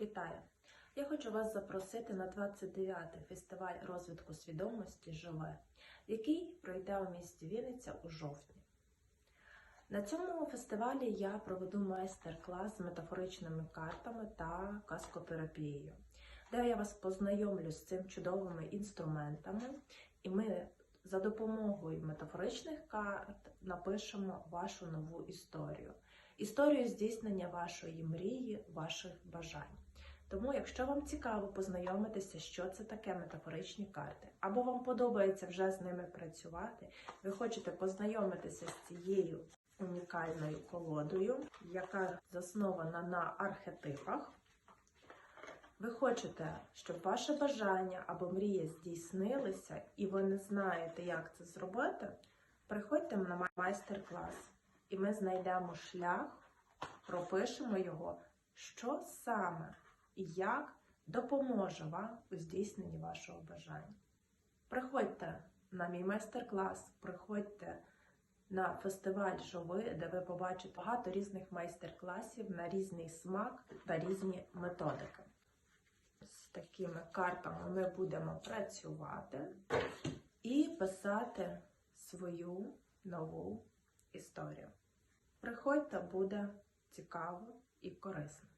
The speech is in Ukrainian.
Вітаю! Я хочу вас запросити на 29-й фестиваль розвитку свідомості Живе, який пройде у місті Вінниця у жовтні. На цьому фестивалі я проведу майстер-клас з метафоричними картами та каскотерапією, де я вас познайомлю з цим чудовими інструментами, і ми за допомогою метафоричних карт напишемо вашу нову історію. Історію здійснення вашої мрії, ваших бажань. Тому, якщо вам цікаво познайомитися, що це таке метафоричні карти, або вам подобається вже з ними працювати, ви хочете познайомитися з цією унікальною колодою, яка заснована на архетипах. Ви хочете, щоб ваше бажання або мрія здійснилися, і ви не знаєте, як це зробити, приходьте на майстер-клас, і ми знайдемо шлях, пропишемо його, що саме і як допоможе вам у здійсненні вашого бажання. Приходьте на мій майстер-клас, приходьте на фестиваль Жови, де ви побачите багато різних майстер-класів на різний смак та різні методики. Такими картами ми будемо працювати і писати свою нову історію. Приходьте, буде цікаво і корисно.